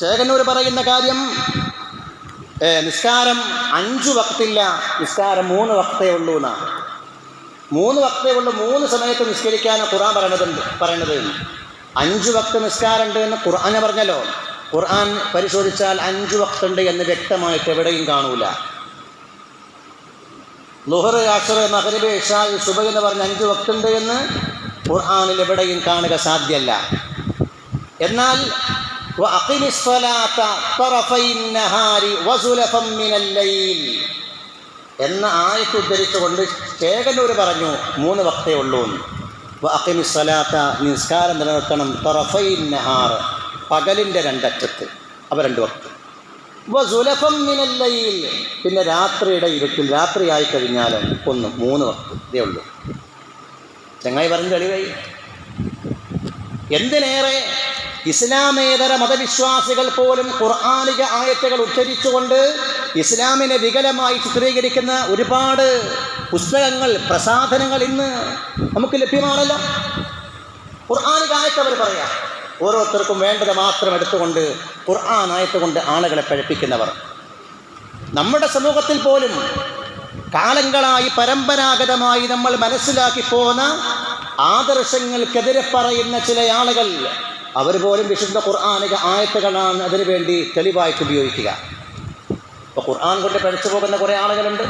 ചേകന്നൂർ പറയുന്ന കാര്യം നിസ്കാരം അഞ്ചു വക്തില്ല നിസ്കാരം മൂന്ന് വക്തേ ഉള്ളൂ എന്നാണ് മൂന്ന് വക്തേ ഉള്ളൂ മൂന്ന് സമയത്ത് നിസ്കരിക്കാൻ ഖുർആൻ പറയണതുണ്ട് പറയണത്. അഞ്ച് വക്ത് നിസ്കാരമുണ്ട് എന്ന് ഖുർആനെ പറഞ്ഞല്ലോ. ഖുർആൻ പരിശോധിച്ചാൽ അഞ്ച് വക്തുണ്ട് എന്ന് വ്യക്തമായിട്ട് എവിടെയും കാണൂല. ലുഹർ അഷർ മഹരിബ് ഇഷാ സുബ എന്ന് പറഞ്ഞ അഞ്ച് വക്തുണ്ട് എന്ന് ഖുർആാനിൽ എവിടെയും കാണുക സാധ്യമല്ല എന്നാൽ എന്ന ആയത്ത് ഉദ്ധരിച്ചുകൊണ്ട് ചേകന്നൂർ പറഞ്ഞു മൂന്ന് വക്തേ ഉള്ളൂ അക്കിമിസ്വലാത്ത നിസ്കാരം നിലനിർത്തണം തറഫൈ നഹാർ പകലിന്റെ രണ്ടറ്റത്ത് അവ രണ്ട് വക്ത്. വസുലഫം മിനല്ലയിൽ പിന്നെ രാത്രിയുടെ ഇരുട്ടിൽ രാത്രിയായി കഴിഞ്ഞാൽ ഒന്ന് മൂന്ന് വക്ത് ഇതേ ഉള്ളൂ. ചങ്ങായി പറഞ്ഞ് തെളിവായി. എന്തിനേറെ ഇസ്ലാമേതര മതവിശ്വാസികൾ പോലും ഖുർആാനിക ആയത്തുകൾ ഉദ്ധരിച്ചുകൊണ്ട് ഇസ്ലാമിനെ വികലമായി ചിത്രീകരിക്കുന്ന ഒരുപാട് പുസ്തകങ്ങൾ പ്രസാധനങ്ങൾ ഇന്ന് നമുക്ക് ലഭ്യമാണല്ലോ. ഖുർആാനിക ആയത്ത് അവർ പറയാം ഓരോരുത്തർക്കും വേണ്ടത് മാത്രം എടുത്തുകൊണ്ട് ഖുർആൻ ആയത്തുകൊണ്ട് ആളുകളെ പഴപ്പിക്കുന്നവർ. നമ്മുടെ സമൂഹത്തിൽ പോലും കാലങ്ങളായി പരമ്പരാഗതമായി നമ്മൾ മനസ്സിലാക്കി പോന്ന ആദർശങ്ങൾക്കെതിരെ പറയുന്ന ചില ആളുകൾ അവർ പോലും വിശുദ്ധ ഖുർആാനിക ആയത്തുകളാണ് അതിനു വേണ്ടി തെളിവായിട്ട് ഉപയോഗിക്കുക. ഇപ്പോൾ ഖുർആൻ കൊണ്ട് പഠിച്ചു പോകുന്ന കുറേ ആളുകളുണ്ട്.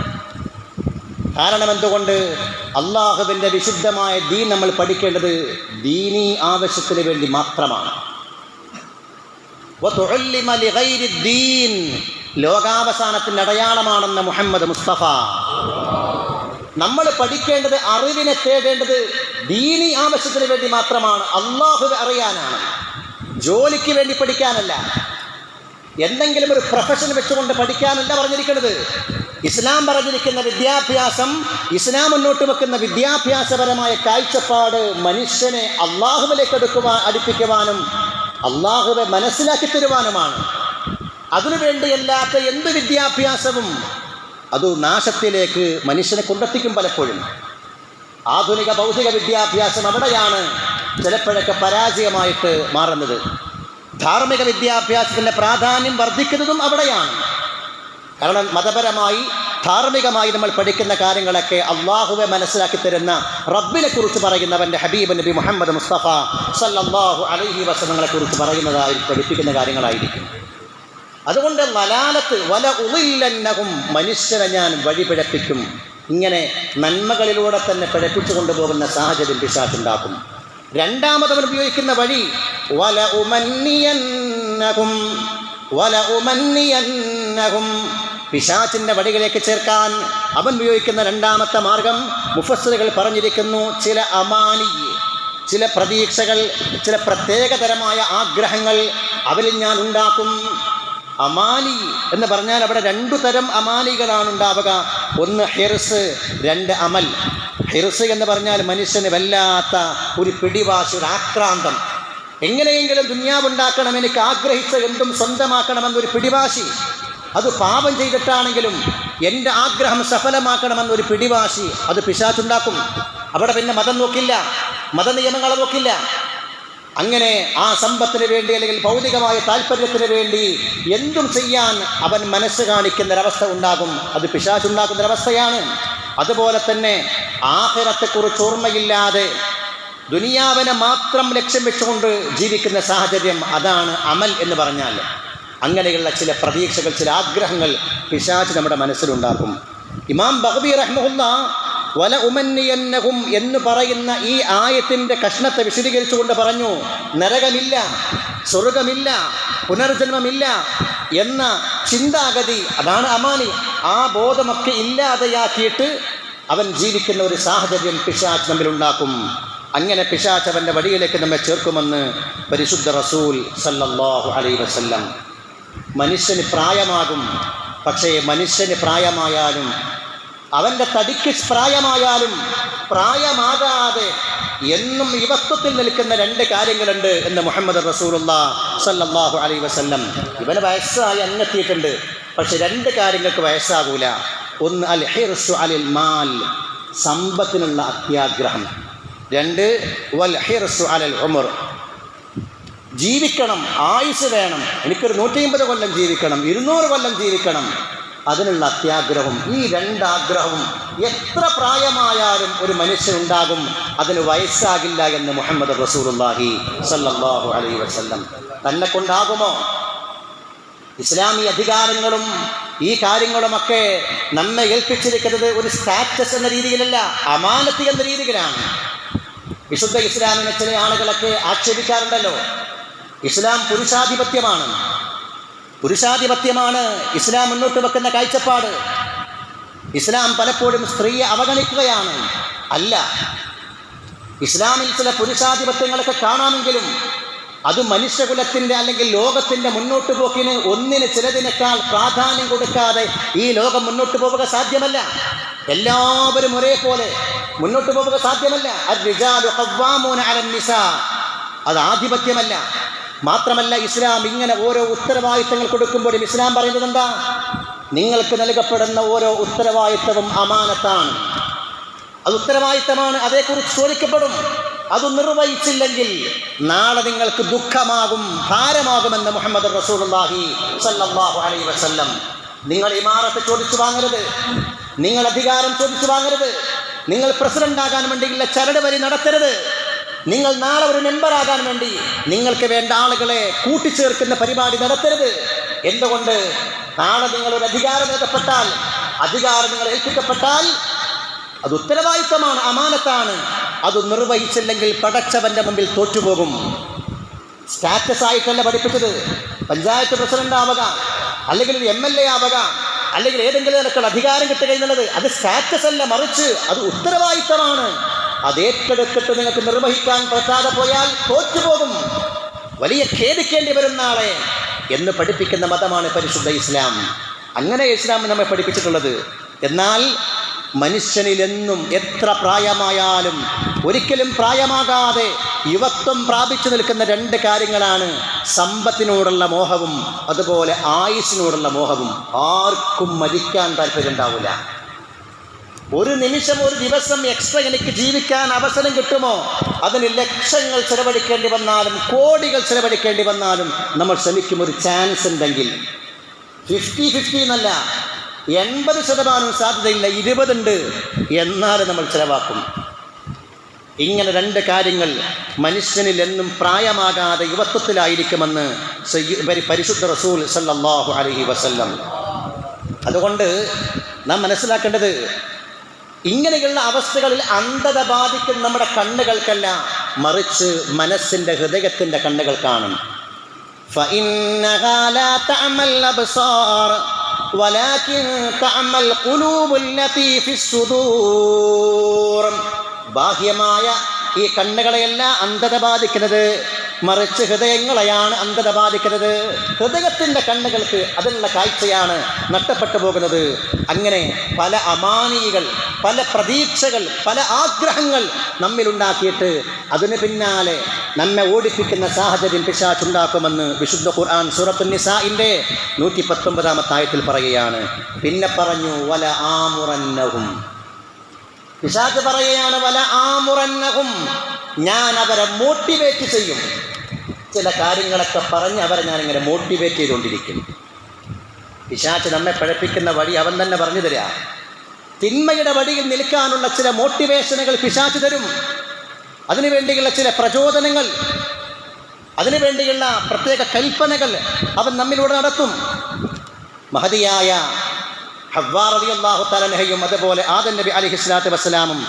കാരണം എന്തുകൊണ്ട്? അള്ളാഹുവിന്റെ വിശുദ്ധമായ ദീൻ നമ്മൾ പഠിക്കേണ്ടത് ദീനീ ആവശ്യത്തിന് വേണ്ടി മാത്രമാണ്. ലോകാവസാനത്തിന്റെ അടയാളമാണെന്ന് മുഹമ്മദ് മുസ്തഫ. നമ്മൾ പഠിക്കേണ്ടത് അറിവിനെ തേടേണ്ടത് ദീനി ആവശ്യത്തിന് വേണ്ടി മാത്രമാണ്. അള്ളാഹു അറിയാനാണ്. ജോലിക്ക് വേണ്ടി പഠിക്കാനല്ല. എന്തെങ്കിലും ഒരു പ്രൊഫഷൻ വെച്ചുകൊണ്ട് പഠിക്കാനല്ല പറഞ്ഞിരിക്കുന്നത്. ഇസ്ലാം പറഞ്ഞിരിക്കുന്ന വിദ്യാഭ്യാസം ഇസ്ലാം മുന്നോട്ട് വെക്കുന്ന വിദ്യാഭ്യാസപരമായ കാഴ്ചപ്പാട് മനുഷ്യനെ അള്ളാഹുവിലേക്ക് എടുക്കുവാൻ അടുപ്പിക്കുവാനും അള്ളാഹുവെ മനസ്സിലാക്കി തരുവാനുമാണ്. അതിനുവേണ്ടിയല്ലാത്ത എന്ത് വിദ്യാഭ്യാസവും അത് നാശത്തിലേക്ക് മനുഷ്യനെ കൊണ്ടെത്തിക്കും പലപ്പോഴും. ആധുനിക ഭൗതിക വിദ്യാഭ്യാസം അവിടെയാണ് ചിലപ്പോഴൊക്കെ പരാജയമായിട്ട് മാറുന്നത്. ധാർമ്മിക വിദ്യാഭ്യാസത്തിന്റെ പ്രാധാന്യം വർദ്ധിക്കുന്നതും അവിടെയാണ്. കാരണം മതപരമായി ധാർമ്മികമായി നമ്മൾ പഠിക്കുന്ന കാര്യങ്ങളൊക്കെ അള്ളാഹുവെ മനസ്സിലാക്കി തരുന്ന റബ്ബിനെ കുറിച്ച് പറയുന്നവന്റെ ഹബീബ് നബി മുഹമ്മദ് മുസ്തഫ സല്ലാഹു അലഹി വസനങ്ങളെ കുറിച്ച് പറയുന്നതായി പഠിപ്പിക്കുന്ന കാര്യങ്ങളായിരിക്കും. അതുകൊണ്ട് വലാലത്ത് വല ഉളില്ലന്നകും മനുഷ്യനെ ഞാൻ വഴിപിഴപ്പിക്കും. ഇങ്ങനെ നന്മകളിലൂടെ തന്നെ പിഴപ്പിച്ചു കൊണ്ടുപോകുന്ന സാഹചര്യം പിശാച്ചുണ്ടാക്കും രണ്ടാമതവൻ ഉപയോഗിക്കുന്ന വഴി വല ഉമന്നിയന്നകും വല ഉമന്നിയന്നകും പിശാച്ചിന്റെ വടികളിലേക്ക് ചേർക്കാൻ അവൻ ഉപയോഗിക്കുന്ന രണ്ടാമത്തെ മാർഗം മുഫസ്സറുകൾ പറഞ്ഞിരിക്കുന്നു ചില അമാനി ചില പ്രതീക്ഷകൾ ചില പ്രത്യേകതരമായ ആഗ്രഹങ്ങൾ അവരിൽ ഞാൻ ഉണ്ടാക്കും. അമാലി എന്ന് പറഞ്ഞാൽ അവിടെ രണ്ടു തരം അമാലികളാണ് ഉണ്ടാവുക ഒന്ന് ഹിർസ് രണ്ട് അമൽ. ഹിർസ് എന്ന് പറഞ്ഞാൽ മനുഷ്യന് വല്ലാത്ത ഒരു പിടിവാശി ഒരു ആക്രാന്തം. എങ്ങനെയെങ്കിലും ദുന്യാവുണ്ടാക്കണം എനിക്ക് ആഗ്രഹിച്ച എന്തും സ്വന്തമാക്കണമെന്നൊരു പിടിവാശി. അത് പാപം ചെയ്തിട്ടാണെങ്കിലും എന്റെ ആഗ്രഹം സഫലമാക്കണമെന്നൊരു പിടിവാശി അത് പിശാച്ചുണ്ടാക്കും അവിടെ പിന്നെ മതം നോക്കില്ല. മതനിയമങ്ങളെ നോക്കില്ല. അങ്ങനെ ആ സമ്പത്തിന് വേണ്ടി അല്ലെങ്കിൽ ഭൗതികമായ താല്പര്യത്തിന് വേണ്ടി എന്തും ചെയ്യാൻ അവൻ മനസ്സ് കാണിക്കുന്നൊരവസ്ഥ ഉണ്ടാകും. അത് പിശാചുണ്ടാക്കുന്നൊരവസ്ഥയാണ് അതുപോലെ തന്നെ ആഹിറത്തെക്കുറിച്ച് ഓർമ്മയില്ലാതെ ദുനിയാവിനെ മാത്രം ലക്ഷ്യം വെച്ചുകൊണ്ട് ജീവിക്കുന്ന സാഹചര്യം അതാണ് അമൽ എന്ന് പറഞ്ഞാൽ. അങ്ങനെയുള്ള ചില പ്രതീക്ഷകൾ ചില ആഗ്രഹങ്ങൾ പിശാച്ച് നമ്മുടെ മനസ്സിലുണ്ടാക്കും. ഇമാം ബഹബി റഹ്മുല്ല വല ഉമന്നിയന്നഹും എന്ന് പറയുന്ന ഈ ആയത്തിന്റെ കഷ്ണത്തെ വിശദീകരിച്ചുകൊണ്ട് പറഞ്ഞു നരകമില്ല സ്വർഗമില്ല പുനർജന്മമില്ല എന്ന ചിന്താഗതി അതാണ് അമാനി ആ ബോധമൊക്കെ ഇല്ലാതെയാക്കിയിട്ട് അവൻ ജീവിക്കുന്ന ഒരു സാഹചര്യം പിശാച്ച് നമ്മിലുണ്ടാക്കും. അങ്ങനെ പിശാച്ച് അവന്റെ വഴിയിലേക്ക് നമ്മെ ചേർക്കുമെന്ന് പരിശുദ്ധ റസൂൽ സല്ലല്ലാഹു അലൈ വസല്ലം. മനുഷ്യന് പ്രായമാകും പക്ഷേ മനുഷ്യന് പ്രായമായാലും അവന്റെ തടിക്ക് പ്രായമായാലും പ്രായമാകാതെ എന്നും യുവത്വത്തിൽ നിൽക്കുന്ന രണ്ട് കാര്യങ്ങളുണ്ട് എന്ന് മുഹമ്മദ് റസൂലുള്ള സല്ലാഹു അലൈ വസല്ലം. ഇവന് വയസ്സായി അങ്ങെത്തിയിട്ടുണ്ട് പക്ഷെ രണ്ട് കാര്യങ്ങൾക്ക് വയസ്സാകൂല. ഒന്ന് അൽ ഹിർസു അലിൽ മാൽ സമ്പത്തിനുള്ള അത്യാഗ്രഹം. രണ്ട് വൽ ഹിർസു അലൽ ഉമർ. ജീവിക്കണം ആയുസ് വേണം. എനിക്കൊരു നൂറ്റി അമ്പത് കൊല്ലം ജീവിക്കണം ഇരുന്നൂറ് കൊല്ലം ജീവിക്കണം. അതിനുള്ള അത്യാഗ്രഹവും ഈ രണ്ടാഗ്രഹവും എത്ര പ്രായമായാലും ഒരു മനുഷ്യനുണ്ടാകും അതിന് വയസ്സാകില്ല എന്ന് മുഹമ്മദ് റസൂലുള്ളാഹി സല്ലാഹു അലൈ വസ്ല്ലം തന്നെ കൊണ്ടാകുമോ ഇസ്ലാമി അധികാരങ്ങളും ഈ കാര്യങ്ങളുമൊക്കെ നമ്മെ ഏൽപ്പിച്ചിരിക്കുന്നത് ഒരു സ്റ്റാറ്റസ് എന്ന രീതിയിലല്ല അമാനത്തി എന്ന രീതിയിലാണ്. വിശുദ്ധ ഇസ്ലാമിനെ ചില ആളുകളൊക്കെ ആക്ഷേപിക്കാറുണ്ടല്ലോ. ഇസ്ലാം പുരുഷാധിപത്യമാണ്. പുരുഷാധിപത്യമാണ് ഇസ്ലാം മുന്നോട്ട് വെക്കുന്ന കാഴ്ചപ്പാട്. ഇസ്ലാം പലപ്പോഴും സ്ത്രീയെ അവഗണിക്കുകയാണ്. അല്ല ഇസ്ലാമിൽ ചില പുരുഷാധിപത്യങ്ങളൊക്കെ കാണാമെങ്കിലും അത് മനുഷ്യകുലത്തിന്റെ അല്ലെങ്കിൽ ലോകത്തിന്റെ മുന്നോട്ട് പോക്കിന് ഒന്നിന് ചിലതിനേക്കാൾ പ്രാധാന്യം കൊടുക്കാതെ ഈ ലോകം മുന്നോട്ട് പോവുക സാധ്യമല്ല. എല്ലാവരും ഒരേപോലെ മുന്നോട്ട് പോവുക സാധ്യമല്ല. അത് ആധിപത്യമല്ല. മാത്രമല്ല ഇസ്ലാം ഇങ്ങനെ ഓരോ ഉത്തരവാദിത്തങ്ങൾ കൊടുക്കുമ്പോഴും ഇസ്ലാം പറയുന്നത് എന്താ? നിങ്ങൾക്ക് നൽകപ്പെടുന്ന ഓരോ ഉത്തരവാദിത്തവും അമാനത്താണ്. അത് ഉത്തരവാദിത്തമാണ് അതേക്കുറിച്ച് ചോദിക്കപ്പെടും. അത് നിർവഹിച്ചില്ലെങ്കിൽ നാളെ നിങ്ങൾക്ക് ദുഃഖമാകും ഭാരമാകുമെന്ന് മുഹമ്മദ് റസൂലുള്ളാഹി സല്ലാഹു അലൈഹി വസല്ലം. നിങ്ങൾ ഇമാറത്ത് ചോദിച്ചു വാങ്ങരുത്. നിങ്ങൾ അധികാരം ചോദിച്ചു വാങ്ങരുത്. നിങ്ങൾ പ്രസിഡന്റ് ആകാൻ വേണ്ടിയുള്ള ചരട് വരി നടത്തരുത്. നിങ്ങൾ നാളെ ഒരു മെമ്പറാകാൻ വേണ്ടി നിങ്ങൾക്ക് വേണ്ട ആളുകളെ കൂട്ടിച്ചേർക്കുന്ന പരിപാടി നടത്തരുത്. എന്തുകൊണ്ട്? നാളെ നിങ്ങൾ ഒരു അധികാരം ഏർപ്പെട്ടാൽ അധികാരം നിങ്ങൾ ഏൽപ്പിക്കപ്പെട്ടാൽ അത് ഉത്തരവാദിത്തമാണ് അമാനത്താണ്. അത് നിർവഹിച്ചില്ലെങ്കിൽ പടച്ചവന്റെ മുമ്പിൽ തോറ്റുപോകും. സ്റ്റാറ്റസ് ആയിട്ടല്ല പഠിപ്പിച്ചത്. പഞ്ചായത്ത് പ്രസിഡന്റ് ആവുക അല്ലെങ്കിൽ ഒരു എം എൽ എ ആവുക അല്ലെങ്കിൽ ഏതെങ്കിലും നിലക്കുള്ള അധികാരം കിട്ടുക എന്നുള്ളത് അത് സ്റ്റാറ്റസ് അല്ല മറിച്ച് അത് ഉത്തരവാദിത്തമാണ്. അത് ഏറ്റെടുത്തിട്ട് നിങ്ങൾക്ക് നിർവഹിക്കാൻ പറ്റാതെ പോയാൽ തോറ്റുപോകും. വലിയ ഖേദിക്കേണ്ടി വരും നാളെ എന്ന് പഠിപ്പിക്കുന്ന മതമാണ് പരിശുദ്ധ ഇസ്ലാം. അങ്ങനെ ഇസ്ലാം നമ്മെ പഠിപ്പിച്ചിട്ടുള്ളത്. എന്നാൽ മനുഷ്യനിലെന്നും എത്ര പ്രായമായാലും ഒരിക്കലും പ്രായമാകാതെ യുവത്വം പ്രാപിച്ചു നിൽക്കുന്ന രണ്ട് കാര്യങ്ങളാണ് സമ്പത്തിനോടുള്ള മോഹവും അതുപോലെ ആയുസിനോടുള്ള മോഹവും. ആർക്കും മരിക്കാൻ താല്പര്യം ഉണ്ടാവില്ല ഒരു നിമിഷം ഒരു ദിവസം എക്സ്ട്രാ എനിക്ക് ജീവിക്കാൻ അവസരം കിട്ടുമോ? അതിന് ലക്ഷങ്ങൾ ചെലവഴിക്കേണ്ടി വന്നാലും കോടികൾ ചെലവഴിക്കേണ്ടി വന്നാലും നമ്മൾ ശ്രമിക്കും ഒരു ചാൻസ് ഉണ്ടെങ്കിൽ. ഫിഫ്റ്റി ഫിഫ്റ്റി എന്നല്ല എൺപത് ശതമാനം സാധ്യതയില്ല ഇരുപതുണ്ട് എന്നാലും നമ്മൾ ചിലവാക്കും. ഇങ്ങനെ രണ്ട് കാര്യങ്ങൾ മനുഷ്യനിൽ എന്നും പ്രായമാകാതെ യുവത്വത്തിലായിരിക്കുമെന്ന് പരിശുദ്ധ റസൂൽ സല്ലല്ലാഹു അലൈഹി വസല്ലം. അതുകൊണ്ട് നാം മനസ്സിലാക്കേണ്ടത് ഇങ്ങനെയുള്ള അവസ്ഥകളിൽ അന്ധത ബാധിക്കും നമ്മുടെ കണ്ണുകൾക്കല്ല മറിച്ച് മനസ്സിന്റെ ഹൃദയത്തിന്റെ കണ്ണുകൾ കാണും. ബാഹ്യമായ ഈ കണ്ണുകളെയല്ല അന്ധത ബാധിക്കുന്നത് മറിച്ച് ഹൃദയങ്ങളെയാണ് അന്ധത ബാധിക്കുന്നത് ഹൃദയത്തിന്റെ കണ്ണുകൾക്ക് അതിനുള്ള കാഴ്ചയാണ് നഷ്ടപ്പെട്ടു പോകുന്നത്. അങ്ങനെ പല അമാനികൾ പല പ്രതീക്ഷകൾ പല ആഗ്രഹങ്ങൾ നമ്മിലുണ്ടാക്കിയിട്ട് അതിന് പിന്നാലെ നമ്മെ ഓടിപ്പിക്കുന്ന സാഹചര്യം പിശാച്ചുണ്ടാക്കുമെന്ന് വിശുദ്ധ ഖുർആൻ സൂറത്തു നിസാഇന്റെ നൂറ്റി പത്തൊമ്പതാമത്തെ ആയത്തിൽ പറയുകയാണ്. പിന്നെ പറഞ്ഞു വല ആമുറന്നഹും. പിശാച്ച് പറയുകയാണ് വല ആമുറന്നഹും. ഞാൻ അവരെ മോട്ടിവേറ്റ് ചെയ്യും. ചില കാര്യങ്ങളൊക്കെ പറഞ്ഞ് അവരെ ഞാനിങ്ങനെ മോട്ടിവേറ്റ് ചെയ്തുകൊണ്ടിരിക്കുന്നു. പിശാച്ച് നമ്മെ പഴപ്പിക്കുന്ന വഴി അവൻ തന്നെ പറഞ്ഞു തരിക തിന്മയുടെ വഴിയിൽ നിൽക്കാനുള്ള ചില മോട്ടിവേഷനുകൾ പിശാച്ച് തരും. അതിനുവേണ്ടിയുള്ള ചില പ്രചോദനങ്ങൾ അതിനുവേണ്ടിയുള്ള പ്രത്യേക കൽപ്പനകൾ അവൻ നമ്മിലൂടെ നടത്തും. മഹതിയായ ഹവ്വാറിയാഹുത്തലഹയും അതുപോലെ ആദൻ നബി അലി ഹിസ്ലാത്ത് വസ്സലാമും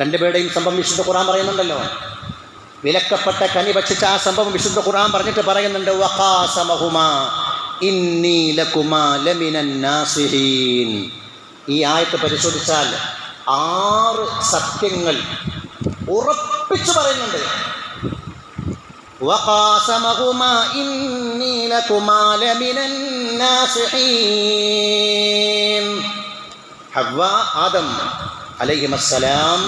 രണ്ടുപേരുടെയും വിശുദ്ധ ഖുറാൻ പറയുന്നുണ്ടല്ലോ. വിലക്കപ്പെട്ട കനി ഭക്ഷിച്ച ആ സംഭവം വിശുദ്ധ ഖുറാൻ പറഞ്ഞിട്ട് പറയുന്നുണ്ട് വഖാസമഹുമാ ഇന്നി ലകുമാ ലമിനൻ നാസിഹീൻ ഈ ആയത്ത് പരിശോധിച്ചാൽ ആറ് സത്യങ്ങൾ ഉറപ്പിച്ചു പറയുന്നുണ്ട് وقاسمهما إني لكما لمن الناصحين ഹവ്വ ആദം അലൈഹിമസ്സലാം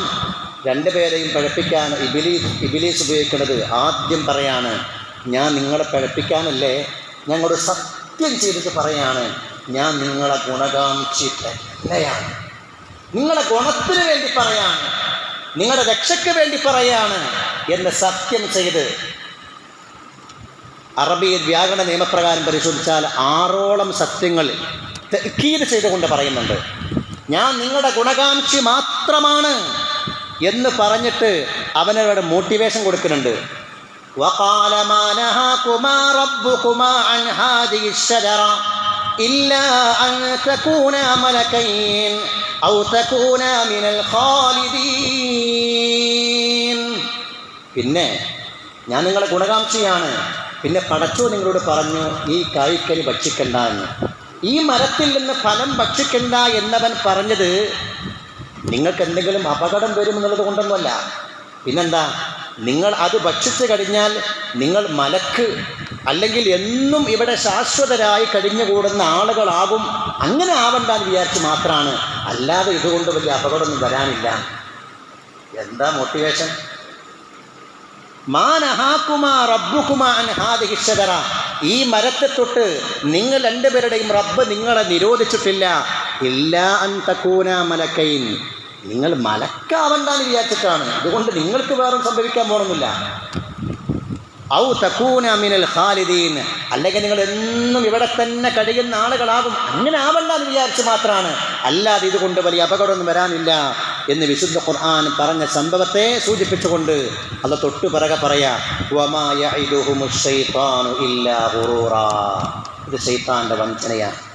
രണ്ടുപേരെയും പഴപ്പിക്കാൻ ഇബിലീസ് ഇബിലീസ് ഉപയോഗിക്കുന്നത്. ആദ്യം പറയാണ് ഞാൻ നിങ്ങളെ പഴപ്പിക്കാനല്ലേ? ഞങ്ങളോട് സത്യം ചെയ്തിട്ട് പറയാണ് ഞാൻ നിങ്ങളെ ഗുണകാംക്ഷി തന്നെയാണ് നിങ്ങളുടെ ഗുണത്തിന് വേണ്ടി പറയാണ് നിങ്ങളുടെ രക്ഷയ്ക്ക് വേണ്ടി പറയാണ് എന്ന് സത്യം ചെയ്ത് അറബിയിൽ വ്യാകരണ നിയമപ്രകാരം പരിശോധിച്ചാൽ ആറോളം സത്യങ്ങൾ തെക്കീത് ചെയ്തുകൊണ്ട് പറയുന്നുണ്ട്. ഞാൻ നിങ്ങളുടെ ഗുണകാംക്ഷി മാത്രമാണ്. എന്ന് പറഞ്ഞിട്ട് അവനവരുടെ മോട്ടിവേഷൻ കൊടുക്കുന്നുണ്ട്. പിന്നെ ഞാൻ നിങ്ങളെ ഗുണകാംക്ഷയാണ്. പിന്നെ പടച്ചോ നിങ്ങളോട് പറഞ്ഞു ഈ കായ്ക്കരി ഭക്ഷിക്കണ്ട എന്ന്. ഈ മരത്തിൽ നിന്ന് ഫലം ഭക്ഷിക്കണ്ട എന്നവൻ പറഞ്ഞത് നിങ്ങൾക്ക് എന്തെങ്കിലും അപകടം വരുമെന്നുള്ളത് കൊണ്ടൊന്നുമല്ല. പിന്നെന്താ? നിങ്ങൾ അത് ഭക്ഷിച്ചു കഴിഞ്ഞാൽ നിങ്ങൾ മലക്ക് അല്ലെങ്കിൽ എന്നും ഇവിടെ ശാശ്വതരായി കഴിഞ്ഞുകൂടുന്ന ആളുകളാകും. അങ്ങനെ ആവണ്ട എന്ന് വിചാരിച്ച് മാത്രമാണ് അല്ലാതെ ഇതുകൊണ്ട് വലിയ അപകടമൊന്നും വരാനില്ല. എന്താ മോട്ടിവേഷൻ ഈ മരത്തെ തൊട്ട് നിങ്ങൾ രണ്ടുപേരുടെയും റബ്ബ് നിങ്ങളെ നിരോധിച്ചിട്ടില്ല. ഇല്ല അൻ തക്കൂന മലക്കൈൻ. നിങ്ങൾ മലക്കാവണ്ടാന്ന് വിചാരിച്ചിട്ടാണ്. അതുകൊണ്ട് നിങ്ങൾക്ക് വേറെ സംഭവിക്കാൻ പോകണമെന്നില്ല ഔ തക്കൂന മിനൽ ഖാലിദീൻ. അല്ലെങ്കിൽ നിങ്ങൾ എന്നും ഇവിടെ തന്നെ കഴിയുന്ന ആളുകളാകും. അങ്ങനെ ആവണ്ടെന്ന് വിചാരിച്ച് മാത്രമാണ് അല്ലാതെ ഇതുകൊണ്ട് വലിയ അപകടമൊന്നും വരാനില്ല എന്ന് വിശുദ്ധ ഖുർആൻ പറഞ്ഞ സംഭവത്തെ സൂചിപ്പിച്ചുകൊണ്ട് അത് തൊട്ടു പിറകെ പറയാ. ഇത് ശൈത്താന്റെ വഞ്ചനയാണ്.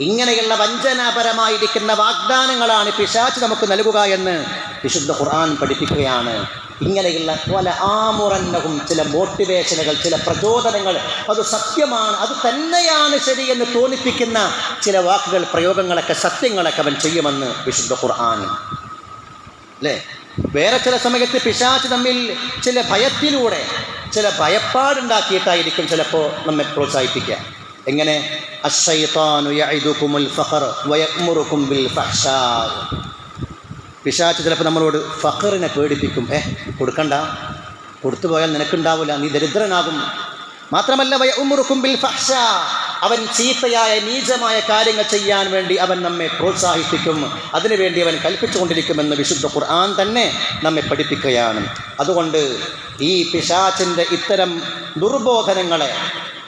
ഇങ്ങനെയുള്ള വഞ്ചനാപരമായിരിക്കുന്ന വാഗ്ദാനങ്ങളാണ് പിശാച്ച് നമുക്ക് നൽകുക എന്ന് വിശുദ്ധ ഖുർആൻ പഠിപ്പിക്കുകയാണ്. ഇങ്ങനെയുള്ള പല ആമുറന്നവും ചില മോട്ടിവേഷനുകൾ ചില പ്രചോദനങ്ങൾ അത് സത്യമാണ് അത് തന്നെയാണ് ശരിയെന്ന് തോന്നിപ്പിക്കുന്ന ചില വാക്കുകൾ പ്രയോഗങ്ങളൊക്കെ സത്യങ്ങളൊക്കെ അവൻ ചെയ്യുമെന്ന് വിശുദ്ധ ഖുർആൻ. അല്ലേ? വേറെ ചില സമയത്ത് പിശാച്ച് തമ്മിൽ ചില ഭയത്തിലൂടെ ചില ഭയപ്പാടുണ്ടാക്കിയിട്ടായിരിക്കും ചിലപ്പോൾ നമ്മെ പ്രോത്സാഹിപ്പിക്കുക. എങ്ങനെ? പിശാച്ച് ചിലപ്പോൾ നമ്മളോട് ഫഖറിനെ പേടിപ്പിക്കും. ഏ കൊടുക്കണ്ട. കൊടുത്തു പോയാൽ നിനക്കുണ്ടാവില്ല നീ ദരിദ്രനാകും. മാത്രമല്ല വയ ബിൽ ഫഹ്ഷ അവൻ ചീത്തയായ നീചമായ കാര്യങ്ങൾ ചെയ്യാൻ വേണ്ടി അവൻ നമ്മെ പ്രോത്സാഹിപ്പിക്കും. അതിനുവേണ്ടി അവൻ കൽപ്പിച്ചുകൊണ്ടിരിക്കുമെന്ന് വിശുദ്ധ ഖുർആൻ തന്നെ നമ്മെ പഠിപ്പിക്കുകയാണ്. അതുകൊണ്ട് ഈ പിശാച്ചിന്റെ ഇത്തരം ദുർബോധനങ്ങളെ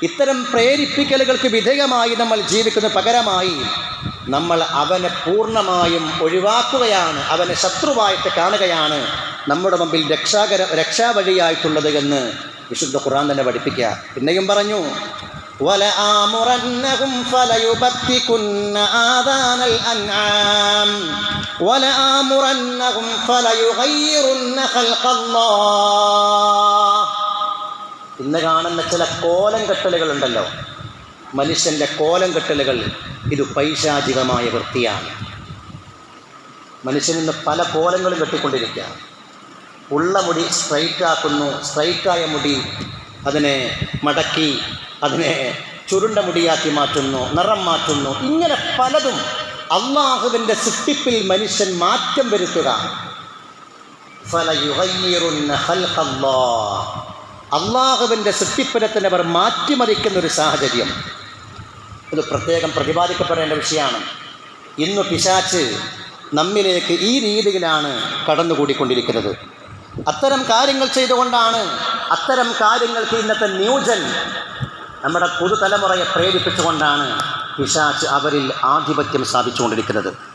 ഇത്തരം പ്രേരിപ്പിക്കലുകൾക്ക് വിധേയമായി നമ്മൾ ജീവിക്കുന്ന പകരമായി നമ്മൾ അവനെ പൂർണമായും ഒഴിവാക്കുകയാണ് അവനെ ശത്രുവായിട്ട് കാണുകയാണ് നമ്മുടെ മുമ്പിൽ രക്ഷാകര രക്ഷാവഴിയായിട്ടുള്ളത് എന്ന് വിശുദ്ധ ഖുർആൻ തന്നെ പഠിപ്പിക്കുക. പിന്നെയും പറഞ്ഞു വല ആമുറന്നഹും ആദാനൽ അൻആം. വല ഇന്ന് കാണുന്ന ചില കോലം കെട്ടലുകളുണ്ടല്ലോ. മനുഷ്യന്റെ കോലം കെട്ടലുകൾ ഇത് പൈശാചികമായ വൃത്തിയാണ്. മനുഷ്യൻ ഇന്ന് പല കോലങ്ങളും കെട്ടിക്കൊണ്ടിരിക്കുക ഉള്ള മുടി സ്ട്രൈറ്റ് ആക്കുന്നു. സ്ട്രൈറ്റായ മുടി അതിനെ മടക്കി അതിനെ ചുരുണ്ട മുടിയാക്കി മാറ്റുന്നു നിറം മാറ്റുന്നു. ഇങ്ങനെ പലതും അള്ളാഹുവിന്റെ സൃഷ്ടിപ്പിൽ മനുഷ്യൻ മാറ്റം വരുത്തുക. ഖൽഖല്ലാഹ്. അള്ളാഹുവിന്റെ സൃഷ്ടിപ്പുരത്തിനെ അവർ മാറ്റിമറിക്കുന്ന ഒരു സാഹചര്യം. ഇത് പ്രത്യേകം പ്രതിപാദിക്കപ്പെടേണ്ട വിഷയമാണ്. ഇന്ന് പിശാച്ച് നമ്മിലേക്ക് ഈ രീതിയിലാണ് കടന്നുകൂടിക്കൊണ്ടിരിക്കുന്നത്. അത്തരം കാര്യങ്ങൾ ചെയ്തുകൊണ്ടാണ് അത്തരം കാര്യങ്ങൾക്ക് ഇന്നത്തെ ന്യൂജൻ നമ്മുടെ പുതുതലമുറയെ പ്രേരിപ്പിച്ചുകൊണ്ടാണ് പിശാച്ച് അവരിൽ ആധിപത്യം സ്ഥാപിച്ചുകൊണ്ടിരിക്കുന്നത്.